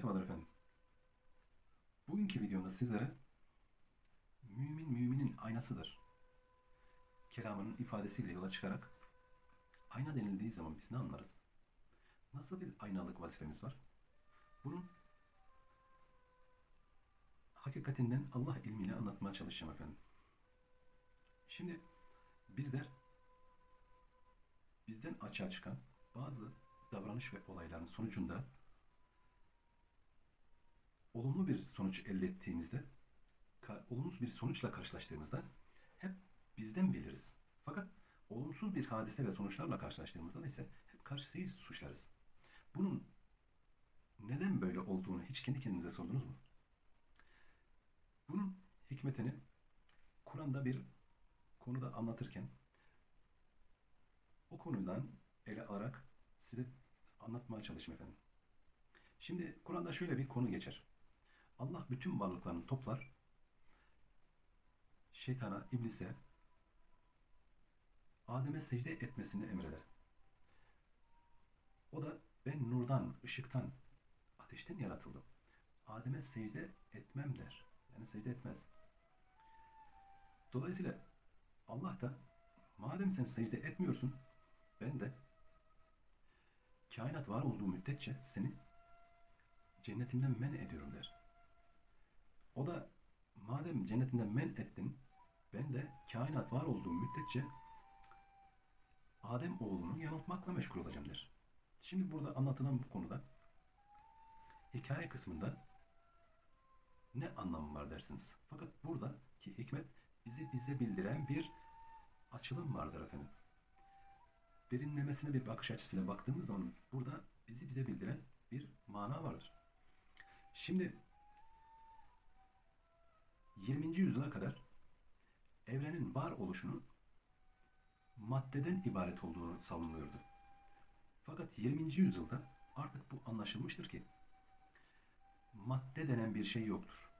Merhabalar efendim. Bugünkü videomda sizlere mümin müminin aynasıdır. Kelamının ifadesiyle yola çıkarak ayna denildiği zaman biz ne anlarız? Nasıl bir aynalık vazifemiz var? Bunun hakikatinden Allah ilmiyle anlatmaya çalışacağım efendim. Şimdi bizler bizden açığa çıkan bazı davranış ve olayların sonucunda olumlu bir sonuç elde ettiğimizde, olumsuz bir sonuçla karşılaştığımızda hep bizden biliriz. Fakat olumsuz bir hadise ve sonuçlarla karşılaştığımızda ise hep karşıyı suçlarız. Bunun neden böyle olduğunu hiç kendi kendinize sordunuz mu? Bunun hikmetini Kur'an'da bir konuda anlatırken o konudan ele alarak size anlatmaya çalışayım efendim. Şimdi Kur'an'da şöyle bir konu geçer. Allah bütün varlıklarını toplar, şeytana, iblise, Adem'e secde etmesini emreder. O da ben nurdan, ışıktan, ateşten yaratıldım. Adem'e secde etmem der. Yani secde etmez. Dolayısıyla Allah da madem sen secde etmiyorsun, ben de kainat var olduğu müddetçe seni cennetimden men ediyorum der. O da madem cennetinden men ettin, ben de kainat var olduğu müddetçe Adem oğlunu yanıltmakla meşgul olacağım der. Şimdi burada anlatılan bu konuda hikaye kısmında ne anlamı var dersiniz. Fakat buradaki hikmet bizi bize bildiren bir açılım vardır efendim. Derinlemesine bir bakış açısıyla baktığımız zaman burada bizi bize bildiren bir mana vardır. Şimdi 20. yüzyıla kadar evrenin var oluşunun maddeden ibaret olduğunu savunuluyordu. Fakat 20. yüzyılda artık bu anlaşılmıştır ki madde denen bir şey yoktur.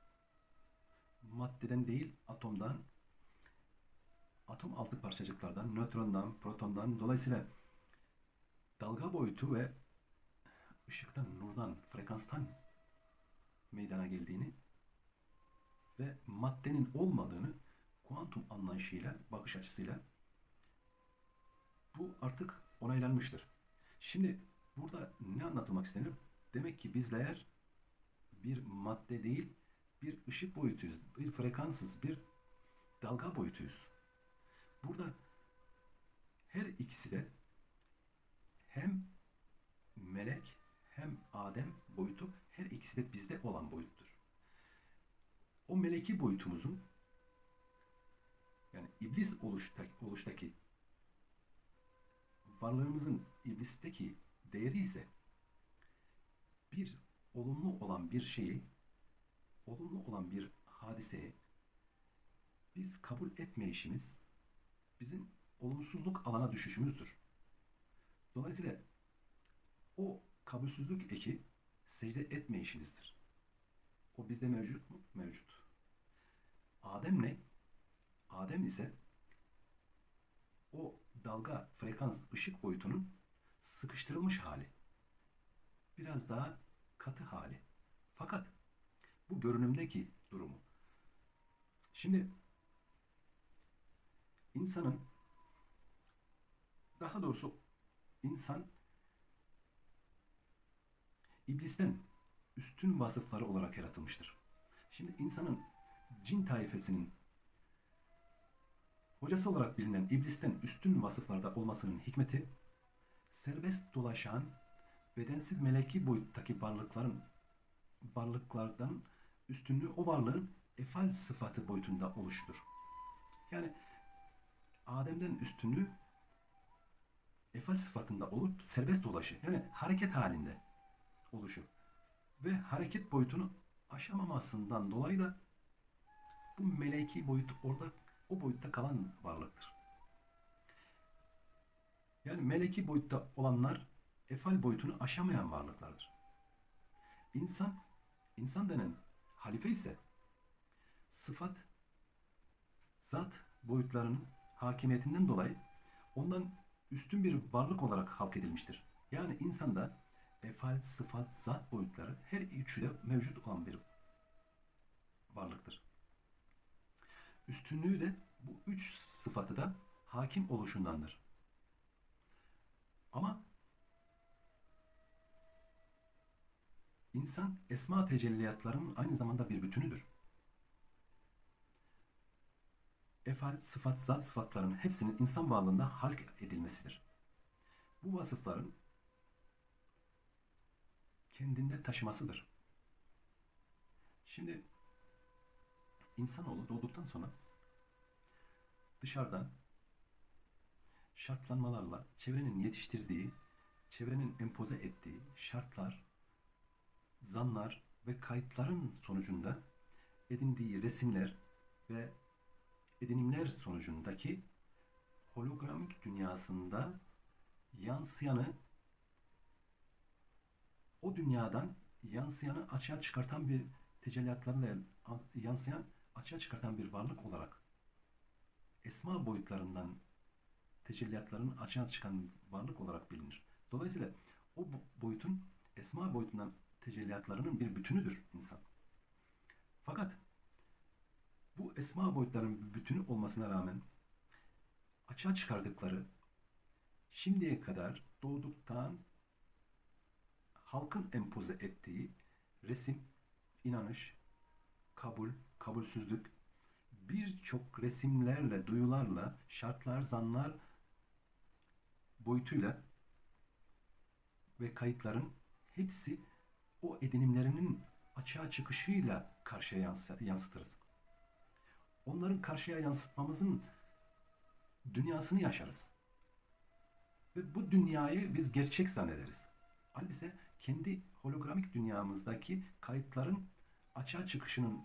Maddeden değil atomdan, atom altı parçacıklardan, nötrondan, protondan dolayısıyla dalga boyutu ve ışıktan, nurdan, frekanstan meydana geldiğini ve maddenin olmadığını kuantum anlayışıyla, bakış açısıyla bu artık onaylanmıştır. Şimdi burada ne anlatılmak istenir? Demek ki bizler bir madde değil, bir ışık boyutuyuz, bir frekansız, bir dalga boyutuyuz. Burada her ikisi de hem melek hem Adem boyutu her ikisi de bizde olan boyuttur. O meleki boyutumuzun yani iblis oluştaki, oluştaki varlığımızın iblisteki değeri ise bir olumlu olan bir şeyi olumlu olan bir hadiseyi biz kabul etmeyişimiz bizim olumsuzluk alana düşüşümüzdür. Dolayısıyla o kabulsüzlük eki secde etmeyişimizdir. O bizde mevcut mu? Mevcut. Adem ne? Adem ise o dalga, frekans, ışık boyutunun sıkıştırılmış hali. Biraz daha katı hali. Fakat bu görünümdeki durumu. Şimdi insanın daha doğrusu insan iblisten üstün vasıfları olarak yaratılmıştır. Şimdi insanın cin taifesinin hocası olarak bilinen iblisten üstün vasıflarda olmasının hikmeti serbest dolaşan bedensiz meleki boyuttaki varlıkların varlıklardan üstünlüğü o varlığın efal sıfatı boyutunda oluştur. Yani Adem'den üstünlüğü efal sıfatında olup serbest dolaşı yani hareket halinde oluşu ve hareket boyutunu aşamamasından dolayı da bu meleki boyut orada o boyutta kalan varlıktır. Yani meleki boyutta olanlar efal boyutunu aşamayan varlıklardır. İnsan, insan denen halife ise sıfat, zat boyutlarının hakimiyetinden dolayı ondan üstün bir varlık olarak halk edilmiştir. Yani insanda efal, sıfat, zat boyutları her üçü de mevcut olan bir varlıktır. Üstünlüğü de bu üç sıfatı da hakim oluşundandır. Ama insan esma tecelliyatlarının aynı zamanda bir bütünüdür. Efal, sıfat, zat sıfatlarının hepsinin insan varlığında halk edilmesidir. Bu vasıfların kendinde taşımasıdır. Şimdi insanoğlu doğduktan sonra dışarıdan şartlanmalarla çevrenin yetiştirdiği, çevrenin empoze ettiği şartlar, zanlar ve kayıtların sonucunda edindiği resimler ve edinimler sonucundaki hologramik dünyasında yansıyanı o dünyadan yansıyanı açığa çıkartan bir tecelliatlarla yansıyan açığa çıkartan bir varlık olarak esma boyutlarından tecelliyatların açığa çıkan varlık olarak bilinir. Dolayısıyla o boyutun esma boyutundan tecelliyatlarının bir bütünüdür insan. Fakat bu esma boyutlarının bütünü olmasına rağmen açığa çıkardıkları şimdiye kadar doğduktan halkın empoze ettiği resim, inanış, kabul, kabulsüzlük, birçok resimlerle, duyularla, şartlar, zanlar boyutuyla ve kayıtların hepsi o edinimlerinin açığa çıkışıyla karşıya yansıtırız. Onların karşıya yansıtmamızın dünyasını yaşarız. Ve bu dünyayı biz gerçek zannederiz. Halbuki kendi hologramik dünyamızdaki kayıtların açığa çıkışının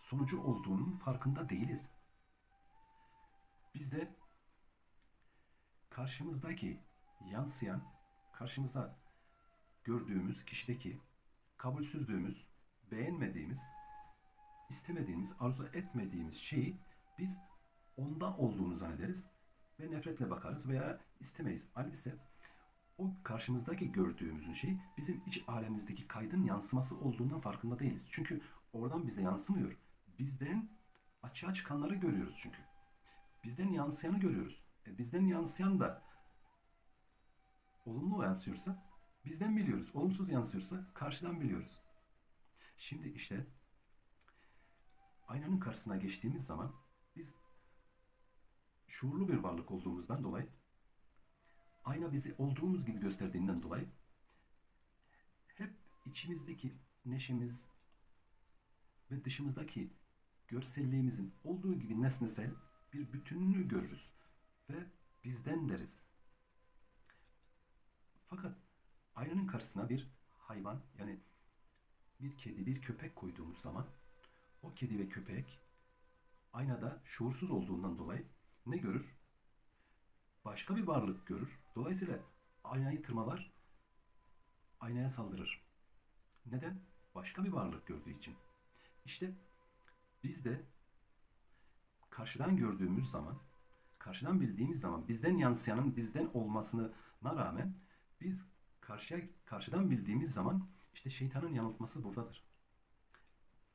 sonucu olduğunun farkında değiliz. Biz de karşımızdaki yansıyan, karşımıza gördüğümüz kişideki kabulsüzlüğümüz, beğenmediğimiz, istemediğimiz, arzu etmediğimiz şeyi biz onda olduğunu zannederiz ve nefretle bakarız veya istemeyiz. Halbuki o karşımızdaki gördüğümüzün şey bizim iç alemimizdeki kaydın yansıması olduğundan farkında değiliz. Çünkü oradan bize yansımıyor. Bizden açığa çıkanları görüyoruz çünkü. Bizden yansıyanı görüyoruz. E bizden yansıyan da olumlu yansıyorsa bizden biliyoruz. Olumsuz yansıyorsa karşıdan biliyoruz. Şimdi işte aynanın karşısına geçtiğimiz zaman biz şuurlu bir varlık olduğumuzdan dolayı ayna bizi olduğumuz gibi gösterdiğinden dolayı hep içimizdeki neşemiz ve dışımızdaki görselliğimizin olduğu gibi nesnesel bir bütünlüğü görürüz ve bizden deriz. Fakat aynanın karşısına bir hayvan yani bir kedi, bir köpek koyduğumuz zaman o kedi ve köpek aynada şuursuz olduğundan dolayı ne görür? Başka bir varlık görür. Dolayısıyla aynayı tırmalar, aynaya saldırır. Neden? Başka bir varlık gördüğü için. İşte biz de karşıdan gördüğümüz zaman, karşıdan bildiğimiz zaman bizden yansıyanın bizden olmasına rağmen biz karşıya karşıdan bildiğimiz zaman işte şeytanın yanıltması buradadır.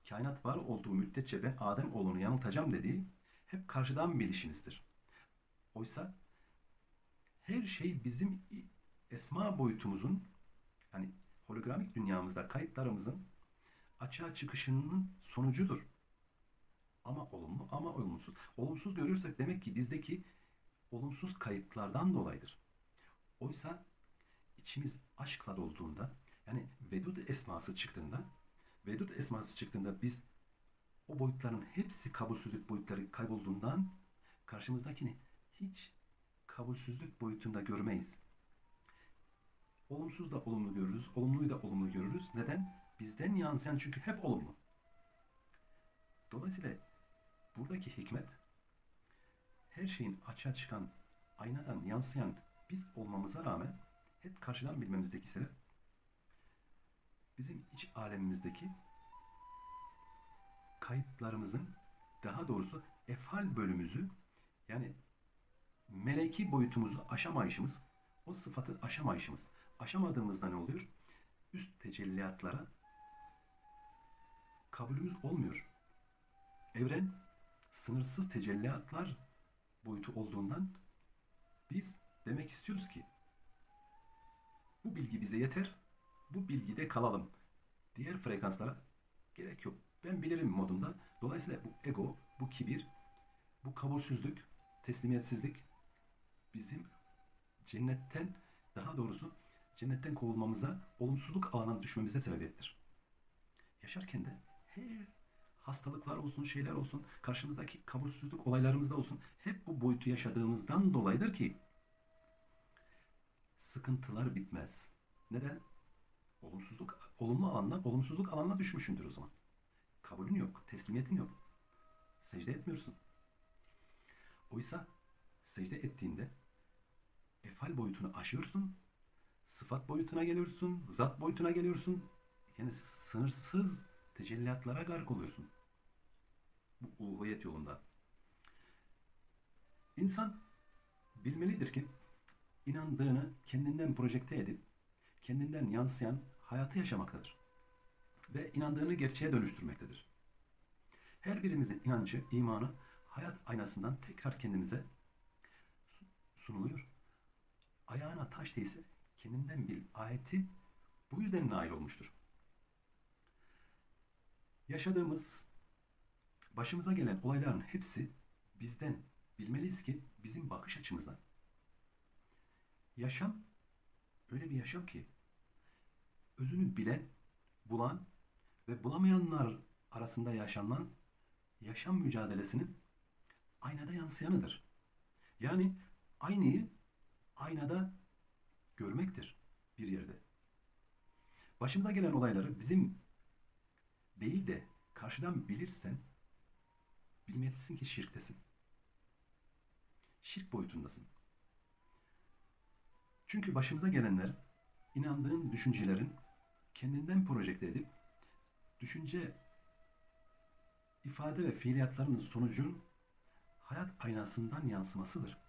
Kainat var olduğu müddetçe ben Adem oğlunu yanıltacağım dediği hep karşıdan bilişimizdir. Oysa her şey bizim esma boyutumuzun yani hologramik dünyamızda kayıtlarımızın açığa çıkışının sonucudur. Ama olumlu ama olumsuz. Olumsuz görürsek demek ki bizdeki olumsuz kayıtlardan dolayıdır. Oysa içimiz aşkla dolduğunda yani Vedud esması çıktığında Vedud esması çıktığında biz o boyutların hepsi kabulsüzlük boyutları kaybolduğundan karşımızdakini hiç kabulsüzlük boyutunda görmeyiz. Olumsuz da olumlu görürüz, olumluyu da olumlu görürüz. Neden? Bizden yansıyan çünkü hep olumlu. Dolayısıyla buradaki hikmet her şeyin açığa çıkan, aynadan yansıyan biz olmamıza rağmen hep karşıdan bilmemizdeki sebep bizim iç alemimizdeki kayıtlarımızın daha doğrusu efal bölümümüzü yani meleki boyutumuzu aşamayışımız, o sıfatı aşamayışımız. Aşamadığımızda ne oluyor? üst tecelliyatlara kabulümüz olmuyor. Evren sınırsız tecelliyatlar boyutu olduğundan biz demek istiyoruz ki bu bilgi bize yeter. Bu bilgide kalalım. Diğer frekanslara gerek yok. Ben bilirim modunda. Dolayısıyla bu ego, bu kibir, bu kabulsüzlük, teslimiyetsizlik bizim cennetten daha doğrusu cennetten kovulmamıza, olumsuzluk alanına düşmemize sebebiyettir. Yaşarken de her hastalıklar olsun, şeyler olsun, karşımızdaki kabulsüzlük olaylarımızda olsun hep bu boyutu yaşadığımızdan dolayıdır ki sıkıntılar bitmez. Neden? Olumsuzluk, olumlu alandan olumsuzluk alanına düşmüşsündür o zaman. Kabulün yok, teslimiyetin yok. Secde etmiyorsun. Oysa secde ettiğinde efal boyutunu aşıyorsun, sıfat boyutuna geliyorsun, zat boyutuna geliyorsun. Yani sınırsız tecelliyatlara gark oluyorsun. Bu uluhiyet yolunda. İnsan bilmelidir ki inandığını kendinden projekte edip kendinden yansıyan hayatı yaşamaktadır. Ve inandığını gerçeğe dönüştürmektedir. Her birimizin inancı, imanı hayat aynasından tekrar kendimize sunuluyor. Ayağına taş değse kendinden bir ayeti bu yüzden nail olmuştur. Yaşadığımız, başımıza gelen olayların hepsi bizden. Bilmeliyiz ki bizim bakış açımızdan. Yaşam öyle bir yaşam ki özünü bilen, bulan ve bulamayanlar arasında yaşanan yaşam mücadelesinin aynada yansıyanıdır. Yani aynıyı aynada görmektir bir yerde. Başımıza gelen olayları bizim değil de karşıdan bilirsen bilmelisin ki şirktesin. Şirk boyutundasın. Çünkü başımıza gelenler inandığın düşüncelerin kendinden projekte edip düşünce ifade ve fiiliyatlarının sonucun hayat aynasından yansımasıdır.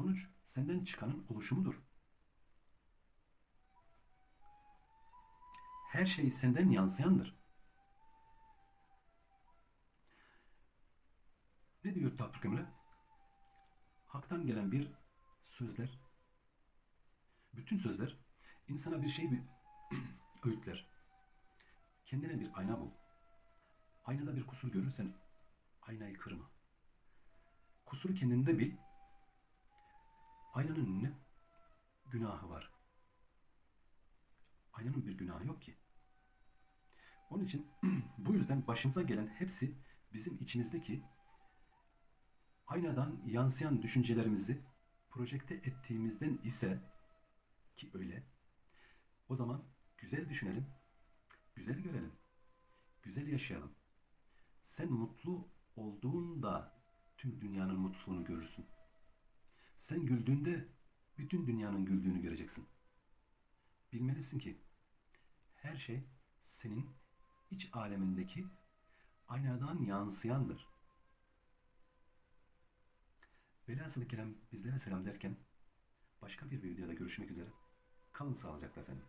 Sonuç senden çıkanın oluşumudur. Her şey senden yansıyandır. Ne diyor Tatlık Emre? Hak'tan gelen bir sözler, bütün sözler insana bir şey bir öğütler. Kendine bir ayna bul. Aynada bir kusur görürsen aynayı kırma. Kusuru kendinde bil. Aynanın ne günahı var? Aynanın bir günahı yok ki. Onun için bu yüzden başımıza gelen hepsi bizim içimizdeki aynadan yansıyan düşüncelerimizi projekte ettiğimizden ise ki öyle o zaman güzel düşünelim, güzel görelim, güzel yaşayalım. Sen mutlu olduğunda tüm dünyanın mutluluğunu görürsün. Sen güldüğünde bütün dünyanın güldüğünü göreceksin. Bilmelisin ki her şey senin iç alemindeki aynadan yansıyandır. Velhasılı kelam bizlere selam derken başka bir videoda görüşmek üzere. Kalın sağlıcakla efendim.